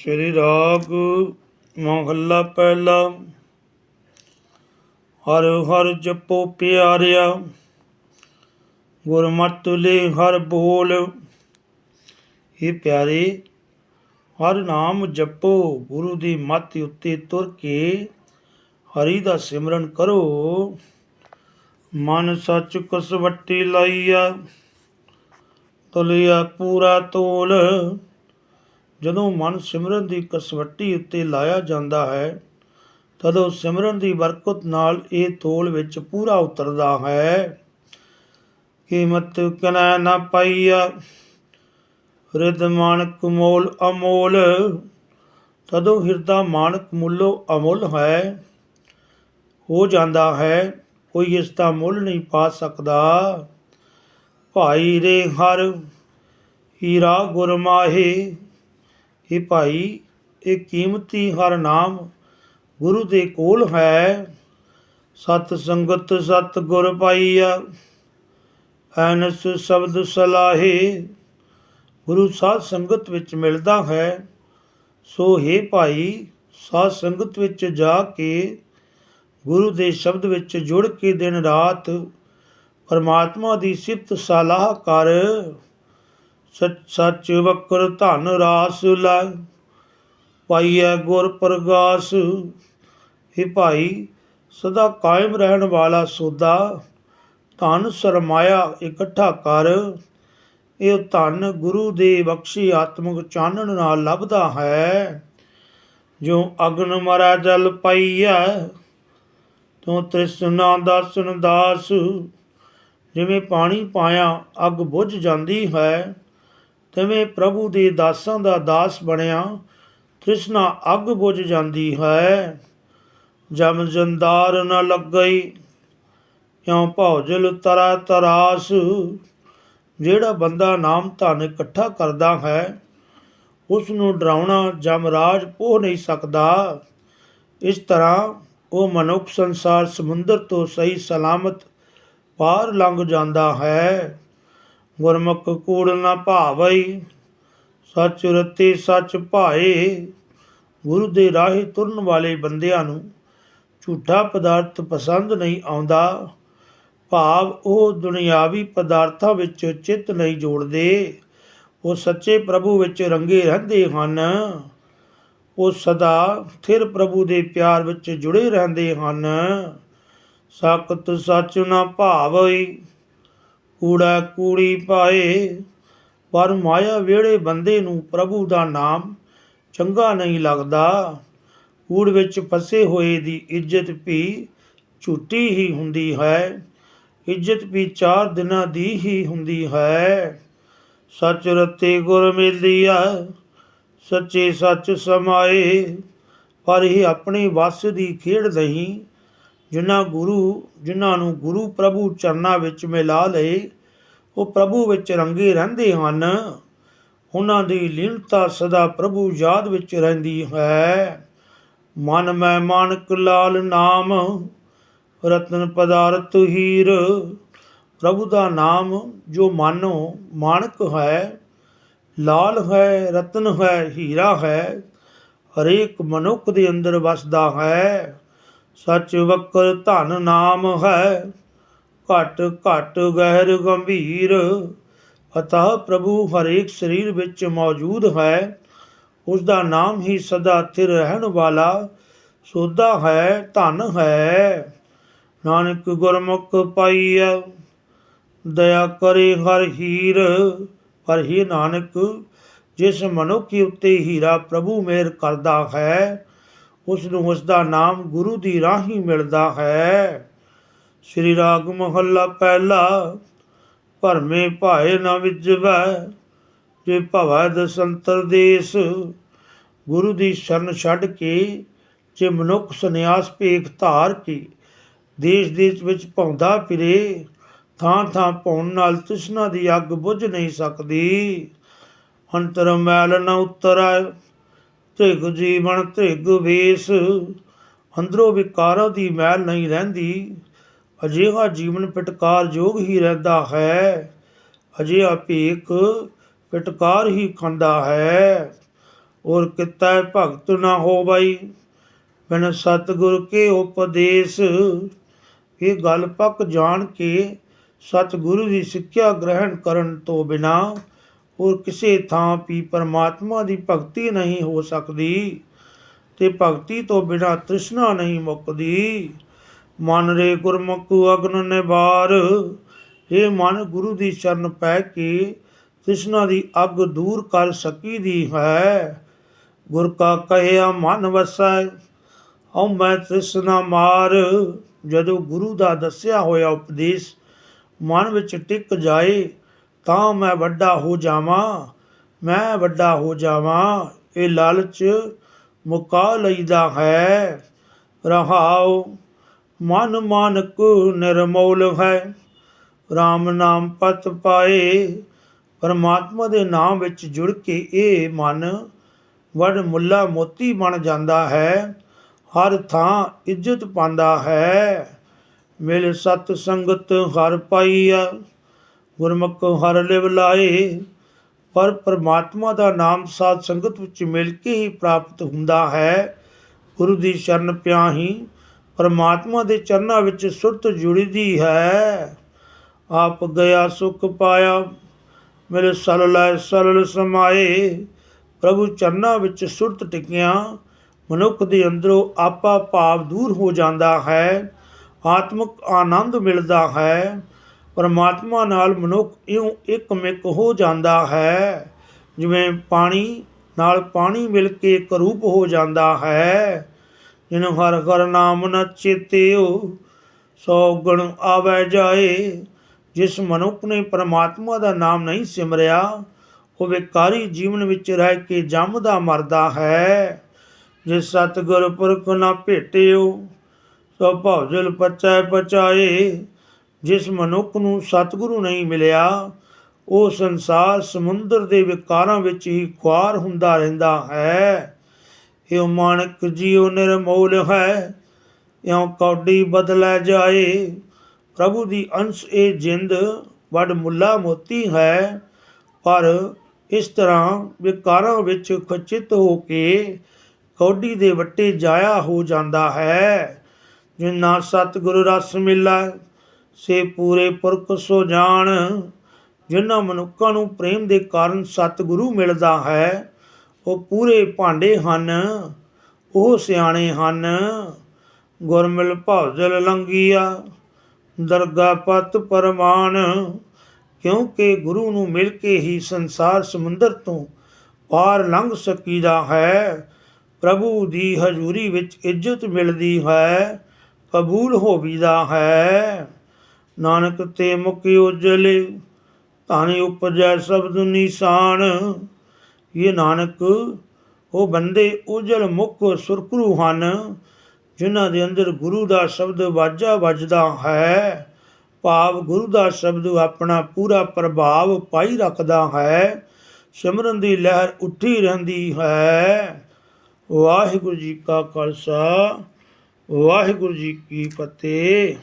ਸ਼੍ਰੀ ਰਾਗ ਮਹੱਲਾ ਪਹਿਲਾ। ਹਰ ਹਰ ਜਪੋ ਪਿਆਰਿਆ, ਗੁਰਮਤਿ ਲੈ ਹਰ ਬੋਲ। ਇਹ ਪਿਆਰੇ, ਹਰ ਨਾਮ ਜਪੋ, ਗੁਰੂ ਦੀ ਮੱਤ ਉੱਤੇ ਤੁਰ ਕੇ ਹਰੀ ਦਾ ਸਿਮਰਨ ਕਰੋ। ਮਨ ਸੱਚ ਕਸਵੱਟੀ ਲਾਈਆ, ਤੁਲਿਆ ਪੂਰਾ ਤੋਲ। ਜਦੋਂ ਮਨ ਸਿਮਰਨ ਦੀ ਕਸਵੱਟੀ ਉੱਤੇ ਲਾਇਆ ਜਾਂਦਾ ਹੈ, ਤਦੋਂ ਸਿਮਰਨ ਦੀ ਬਰਕਤ ਨਾਲ ਇਹ ਤੋਲ ਵਿੱਚ ਪੂਰਾ ਉਤਰਦਾ ਹੈ ਕੀਮਤ ਕਨੈ ਨਾ ਪਾਈਆ। ਹਿਰਦ ਮਾਨਕ ਮੋਲ ਅਮੋਲ, ਤਦੋਂ ਹਿਰਦਾ ਮਾਨਕ ਮੁੱਲੋ ਅਮੁੱਲ ਹੈ, ਹੋ ਜਾਂਦਾ ਹੈ, ਕੋਈ ਇਸ ਦਾ ਮੁੱਲ ਨਹੀਂ ਪਾ ਸਕਦਾ। ਭਾਈ ਰੇ ਹਰ, ਹੀਰਾ ਗੁਰਮਾਹੇ ਇਹ ਭਾਈ, ਇਹ ਕੀਮਤੀ ਹਰ ਨਾਮ ਗੁਰੂ ਦੇ ਕੋਲ ਹੈ। ਸਤ ਸੰਗਤ ਸਤ ਗੁਰ ਪਾਈਆ, ਐਨਸ ਸ਼ਬਦ ਸਲਾਹੇ। ਗੁਰੂ ਸਾਧ ਸੰਗਤ ਵਿੱਚ ਮਿਲਦਾ ਹੈ। ਸੋ ਹੈ ਭਾਈ, ਸਾਧ ਸੰਗਤ ਵਿੱਚ ਜਾ ਕੇ ਗੁਰੂ ਦੇ ਸ਼ਬਦ ਵਿੱਚ ਜੁੜ ਕੇ ਦਿਨ ਰਾਤ ਪਰਮਾਤਮਾ ਦੀ ਸਿਫਤ ਸਲਾਹ ਕਰ। ਸੱਚ ਸੱਚ ਵਕਰ ਧਨ ਰਾਸ ਲੈ ਪਾਈਐ ਗੁਰ ਪ੍ਰਗਾਸ। ਇਹ ਭਾਈ, ਸਦਾ ਕਾਇਮ ਰਹਿਣ ਵਾਲਾ ਸੋਦਾ, ਧਨ ਸਰਮਾਇਆ ਇਕੱਠਾ ਕਰ। ਇਹ ਧਨ ਗੁਰੂ ਦੇ ਬਖਸ਼ੀ ਆਤਮਿਕ ਚਾਨਣ ਨਾਲ ਲੱਭਦਾ ਹੈ। ਜੋ ਅਗਨ ਮਰਾ ਜਲ ਪਾਈਐ ਤੂੰ ਤ੍ਰਿਸ਼ਨਾ ਦਾਸਨ ਦਾਸ। ਜਿਵੇਂ ਪਾਣੀ ਪਾਇਆ, ਅੱਗ ਬੁਝ ਜਾਂਦੀ ਹੈ। ਤਿਵੇਂ ਪ੍ਰਭੂ ਦੇ ਦਾਸਾਂ ਦਾ ਦਾਸ ਬਣਿਆ, ਤ੍ਰਿਸ਼ਨਾ ਅੱਗ ਬੁਝ ਜਾਂਦੀ ਹੈ। ਜਮ ਜੰਦਾਰ ਨ ਲੱਗਈ, ਕਿਉ ਭੌਜਲ ਤਰਾ ਤਰਾਸ? ਜਿਹੜਾ ਬੰਦਾ ਨਾਮ ਧਨ ਇਕੱਠਾ ਕਰਦਾ ਹੈ ਉਸ ਨੂੰ ਡਰਾਉਣਾ ਜਮਰਾਜ ਪੋਹ ਨਹੀਂ ਸਕਦਾ। ਇਸ ਤਰ੍ਹਾਂ ਉਹ ਮਨੁੱਖ ਸੰਸਾਰ ਸਮੁੰਦਰ ਤੋਂ ਸਹੀ ਸਲਾਮਤ ਪਾਰ ਲੰਘ ਜਾਂਦਾ ਹੈ। ਗੁਰਮੁਖ ਕੂੜ ਨਾ ਭਾਵਈ ਸੱਚ ਰਤੇ ਸੱਚ ਭਾਏ। ਗੁਰੂ ਦੇ ਰਾਹੇ ਤੁਰਨ ਵਾਲੇ ਬੰਦਿਆਂ ਨੂੰ ਝੂਠਾ ਪਦਾਰਥ ਪਸੰਦ ਨਹੀਂ ਆਉਂਦਾ। ਭਾਵ ਉਹ ਦੁਨਿਆਵੀ ਪਦਾਰਥਾਂ ਵਿੱਚ ਚਿੱਤ ਨਹੀਂ ਜੋੜਦੇ। ਉਹ ਸੱਚੇ ਪ੍ਰਭੂ ਵਿੱਚ ਰੰਗੇ ਰਹਿੰਦੇ ਹਨ। ਉਹ ਸਦਾ ਥਿਰ ਪ੍ਰਭੂ ਦੇ ਪਿਆਰ ਵਿੱਚ ਜੁੜੇ ਰਹਿੰਦੇ ਹਨ। ਸਖਤ ਸੱਚ ਨਾ ਭਾਵਈ ਕੂੜਾ ਕੂੜੀ ਪਾਏ, ਪਰ ਮਾਇਆ ਵੇੜੇ ਬੰਦੇ ਨੂੰ ਪ੍ਰਭੂ ਦਾ ਨਾਮ ਚੰਗਾ ਨਹੀਂ ਲੱਗਦਾ। ਕੂੜ ਵਿੱਚ ਫਸੇ ਹੋਏ ਦੀ ਇੱਜ਼ਤ ਵੀ ਝੂਠੀ ਹੀ ਹੁੰਦੀ ਹੈ। ਇੱਜ਼ਤ ਵੀ ਚਾਰ ਦਿਨਾਂ ਦੀ ਹੀ ਹੁੰਦੀ ਹੈ। ਸੱਚ ਰਤੇ ਗੁਰ ਮਿਲਿਆ ਸੱਚੇ ਸੱਚ ਸਮਾਏ, ਪਰ ਇਹ ਆਪਣੀ ਵਸ ਦੀ ਖੇਡ ਨਹੀਂ। ਜਿਨ੍ਹਾਂ ਗੁਰੂ, ਜਿਨ੍ਹਾਂ ਨੂੰ ਗੁਰੂ ਪ੍ਰਭੂ ਚਰਨਾਂ ਵਿੱਚ ਮਿਲਾ ਲਏ, ਉਹ ਪ੍ਰਭੂ ਵਿੱਚ ਰੰਗੇ ਰਹਿੰਦੇ ਹਨ। ਉਹਨਾਂ ਦੀ ਲੀਨਤਾ ਸਦਾ ਪ੍ਰਭੂ ਯਾਦ ਵਿੱਚ ਰਹਿੰਦੀ ਹੈ। ਮਨ ਮੈਂ ਮਾਨਕ ਲਾਲ ਨਾਮ, ਰਤਨ ਪਦਾਰਥ ਹੀਰ। ਪ੍ਰਭੂ ਦਾ ਨਾਮ ਜੋ ਮਾਨੋ ਮਾਨਕ ਹੈ, ਲਾਲ ਹੈ, ਰਤਨ ਹੈ, ਹੀਰਾ ਹੈ, ਹਰੇਕ ਮਨੁੱਖ ਦੇ ਅੰਦਰ ਵਸਦਾ ਹੈ। ਸੱਚ ਵਕਰ ਧਨ ਨਾਮ ਹੈ। ਘਟ ਘਟ ਗਹਿਰ ਗੰਭੀਰ। ਅਤः ਪ੍ਰਭੂ ਹਰੇਕ ਸਰੀਰ ਵਿੱਚ ਮੌਜੂਦ ਹੈ। ਉਸ ਦਾ ਨਾਮ ਹੀ ਸਦਾ ਥਿਰ ਰਹਿਣ ਵਾਲਾ। ਸੋਦਾ ਹੈ, ਧਨ ਹੈ। ਨਾਨਕ ਗੁਰਮੁਖ ਪਾਈਐ। ਦਇਆ ਕਰੇ ਹਰ ਹੀਰ। ਪਰ ਹੀ ਨਾਨਕ, ਜਿਸ ਮਨੁੱਖ ਉੱਤੇ ਹੀਰਾ ਪ੍ਰਭੂ ਮੇਰ ਕਰਦਾ ਹੈ ਉਸ ਨੂੰ ਉਸ ਦਾ ਨਾਮ ਗੁਰੂ ਦੀ ਰਾਹੀ ਮਿਲਦਾ ਹੈ। ਸ੍ਰੀ ਰਾਗ ਮਹੱਲਾ ਪਹਿਲਾ, ਭਰਮੇ ਭਾਏ ਨਾ ਵਿਜਵੈ, ਜੇ ਭਵੈ ਦਸੰਤਰ ਦੇਸ। ਗੁਰੂ ਦੀ ਸ਼ਰਨ ਛੱਡ ਕੇ, ਜੇ ਮਨੁੱਖ ਸੰਨਿਆਸ ਭੇਖ ਧਾਰ ਕੇ, ਦੇਸ਼ ਦੇਸ਼ ਵਿੱਚ ਭੌਂਦਾ ਫਿਰੇ, ਥਾਂ ਥਾਂ ਭੌਣ ਨਾਲ ਤ੍ਰਿਸ਼ਨਾ ਦੀ ਅੱਗ ਬੁਝ ਨਹੀਂ ਸਕਦੀ। ਅੰਤਰ ਮੈਲ ਨ ਉਤਰੈ ਧਿਗ ਜੀਵਨ ਧਿਗ ਵੇਸ। ਅੰਦਰੋਂ ਵਿਕਾਰਾਂ ਦੀ ਮੈਲ ਨਹੀਂ ਰਹਿੰਦੀ। ਅਜਿਹਾ ਜੀਵਨ ਪਟਕਾਰ ਜੋਗ ਹੀ ਰਹਿੰਦਾ ਹੈ। ਅਜਿਹਾ ਭੇਖ ਪਟਕਾਰ ਹੀ ਖਾਂਦਾ ਹੈ। ਔਰ ਕਿਤੈ ਭਗਤ ਨਾ ਹੋਵਈ, ਬਿਨ ਸਤਿਗੁਰ ਕੇ ਉਪਦੇਸ਼। ਇਹ ਗੱਲ ਪੱਕ ਜਾਣ ਕੇ ਸਤਿਗੁਰੂ ਦੀ ਸਿੱਖਿਆ ਗ੍ਰਹਿਣ ਕਰਨ ਤੋਂ ਬਿਨਾ ਹੋਰ ਕਿਸੇ ਥਾਂ ਵੀ ਪਰਮਾਤਮਾ ਦੀ ਭਗਤੀ ਨਹੀਂ ਹੋ ਸਕਦੀ ਤੇ ਭਗਤੀ ਤੋਂ ਬਿਨਾ ਤ੍ਰਿਸ਼ਨਾ ਨਹੀਂ ਮੁੱਕਦੀ। ਮਨ ਰੇ ਗੁਰਮੁਖੁ ਅਗਨ ਨਿਵਾਰ। ਇਹ ਮਨ, ਗੁਰੂ ਦੀ ਸ਼ਰਨ ਪੈ ਕੇ ਤ੍ਰਿਸ਼ਨਾ ਦੀ ਅੱਗ ਦੂਰ ਕਰ ਸਕੀ ਦੀ ਹੈ। ਗੁਰ ਕਾ ਕਹਿਆ, ਮਨ ਵਸੈ, ਹਉ ਮੈਂ ਤ੍ਰਿਸ਼ਨਾ ਮਾਰ। ਜਦੋਂ ਗੁਰੂ ਦਾ ਦੱਸਿਆ ਹੋਇਆ ਉਪਦੇਸ਼ ਮਨ ਵਿੱਚ ਟਿਕ ਜਾਏ ਤਾਂ ਮੈਂ ਵੱਡਾ ਹੋ ਜਾਵਾਂ, ਮੈਂ ਵੱਡਾ ਹੋ ਜਾਵਾਂ, ਇਹ ਲਾਲਚ ਮੁਕਾ ਲਈਦਾ ਹੈ। ਰਹਾਉ, ਮਨ ਮਾਨਕ ਨਿਰਮੌਲ ਹੈ। RAM ਨਾਮ ਪਤ ਪਾਏ, ਪਰਮਾਤਮਾ ਦੇ ਨਾਮ ਵਿੱਚ ਜੁੜ ਕੇ ਇਹ ਮਨ ਵਡ ਮੁੱਲਾ ਮੋਤੀ ਬਣ ਜਾਂਦਾ ਹੈ। ਹਰ ਥਾਂ ਇੱਜ਼ਤ ਪਾਉਂਦਾ ਹੈ। ਮਿਲ ਸਤ ਸੰਗਤ ਹਰ ਪਾਈਆ। ਗੁਰਮੁਖ ਹਰ ਲਿਵ ਲਾਏ। ਪਰ ਪਰਮਾਤਮਾ ਦਾ ਨਾਮ ਸਾਧ ਸੰਗਤ ਵਿੱਚ ਮਿਲ ਕੇ ਹੀ ਪ੍ਰਾਪਤ ਹੁੰਦਾ ਹੈ। ਗੁਰੂ ਦੀ ਸ਼ਰਨ ਪਿਆਹੀ ਪਰਮਾਤਮਾ ਦੇ ਚਰਨਾਂ ਵਿੱਚ ਸੁਰਤ ਜੁੜਦੀ ਹੈ। ਆਪ ਗਿਆ ਸੁਖ ਪਾਇਆ ਮੇਰੇ ਸਲ ਲੈ ਸਲਲ ਸਮਾਏ। ਪ੍ਰਭੂ ਚਰਨਾਂ ਵਿੱਚ ਸੁਰਤ ਟਿਕਿਆ, ਮਨੁੱਖ ਦੇ ਅੰਦਰੋਂ ਆਪਾ ਭਾਵ ਦੂਰ ਹੋ ਜਾਂਦਾ ਹੈ। ਆਤਮਿਕ ਆਨੰਦ ਮਿਲਦਾ ਹੈ। ਪਰਮਾਤਮਾ ਨਾਲ ਮਨੁੱਖ ਇਉਂ ਇੱਕ ਮਿਕ ਹੋ ਜਾਂਦਾ ਹੈ। ਜਿਵੇਂ ਪਾਣੀ ਨਾਲ ਪਾਣੀ ਮਿਲ ਕੇ ਇੱਕ ਰੂਪ ਹੋ ਜਾਂਦਾ ਹੈ। ਜਿਨ ਹਰ ਹਰ ਨਾਮ ਨ ਚੇਤਿਓ, ਸੋ ਗੁਣ ਆਵੈ ਜਾਏ। ਜਿਸ ਮਨੁੱਖ ਨੇ ਪਰਮਾਤਮਾ ਦਾ ਨਾਮ ਨਹੀਂ ਸਿਮਰਿਆ, ਉਹ ਵਿਕਾਰੀ ਜੀਵਨ ਵਿੱਚ ਰਹਿ ਕੇ ਜੰਮਦਾ ਮਰਦਾ ਹੈ। ਜੇ ਸਤਿਗੁਰ ਪੁਰਖ ਨਾ ਭੇਟਿਓ, ਸੋ ਭੌਜਲ ਪਚੈ ਪਚਾਏ। ਜਿਸ ਮਨੁੱਖ ਨੂੰ ਸਤਿਗੁਰੂ ਨਹੀਂ ਮਿਲਿਆ, ਉਹ ਸੰਸਾਰ ਸਮੁੰਦਰ ਦੇ ਵਿਕਾਰਾਂ ਵਿੱਚ ਹੀ ਖੁਆਰ ਹੁੰਦਾ ਰਹਿੰਦਾ ਹੈ। ਇਹ ਮਾਨਕ, ਜੀਉ ਨਿਰਮੋਲ ਹੈ, ਇਉ ਕੌਡੀ ਬਦਲੇ ਜਾਏ। ਪ੍ਰਭੂ ਦੀ ਅੰਸ਼ ਇਹ ਜਿੰਦ ਵੱਡ ਮੁੱਲਾ ਮੋਤੀ ਹੈ, ਪਰ ਇਸ ਤਰ੍ਹਾਂ ਵਿਕਾਰਾਂ ਵਿੱਚ ਖਚਿਤ ਹੋ ਕੇ ਕੌਡੀ ਦੇ ਵੱਟੇ ਜਾਇਆ ਹੋ ਜਾਂਦਾ ਹੈ। ਜਿਨਾ ਸਤਿਗੁਰੂ ਰਸ ਮਿਲਾ ਸੇ ਪੂਰੇ ਪੁਰਖ ਸੋ ਜਾਣ, ਜਿਨ੍ਹਾਂ ਮਨੁੱਖਾਂ ਨੂੰ ਪ੍ਰੇਮ ਦੇ ਕਾਰਨ ਸਤਿਗੁਰੂ ਮਿਲਦਾ ਹੈ, ਉਹ ਪੂਰੇ ਭਾਂਡੇ ਹਨ, ਉਹ ਸਿਆਣੇ ਹਨ। ਗੁਰਮਿਲ ਭੌਜਲ ਲੰਗੀਆ ਦਰਗਾ ਪਤ ਪਰਮਾਨ ਕਿਉਂਕਿ ਗੁਰੂ ਨੂੰ ਮਿਲ ਕੇ ਹੀ ਸੰਸਾਰ ਸਮੁੰਦਰ ਤੋਂ ਪਾਰ ਲੰਘ ਸਕੀਦਾ ਹੈ। ਪ੍ਰਭੂ ਦੀ ਹਜ਼ੂਰੀ ਵਿੱਚ ਇੱਜ਼ਤ ਮਿਲਦੀ ਹੈ, ਕਬੂਲ ਹੋਵੀਦਾ ਹੈ। ਨਾਨਕ ਤੇ ਮੁਕਿ ਉਜਲੇ, ਧਾਨੀ ਉਪਜੈ ਸ਼ਬਦ ਨਿਸ਼ਾਨ ਇਹ ਨਾਨਕ ਉਹ ਬੰਦੇ ਉਜਲ ਮੁਖ ਸੁਰਖਰੂ ਹਨ, ਜਿਨ੍ਹਾਂ ਦੇ ਅੰਦਰ ਗੁਰੂ ਦਾ ਸ਼ਬਦ ਵਾਜਾ ਵੱਜਦਾ ਹੈ। ਭਾਵ ਗੁਰੂ ਦਾ ਸ਼ਬਦ ਆਪਣਾ ਪੂਰਾ ਪ੍ਰਭਾਵ ਪਾਈ ਰੱਖਦਾ ਹੈ। ਸਿਮਰਨ ਦੀ ਲਹਿਰ ਉੱਠੀ ਰਹਿੰਦੀ ਹੈ। ਵਾਹਿਗੁਰੂ ਜੀ ਕਾ ਖਾਲਸਾ, ਵਾਹਿਗੁਰੂ ਜੀ ਕੀ ਫਤਿਹ।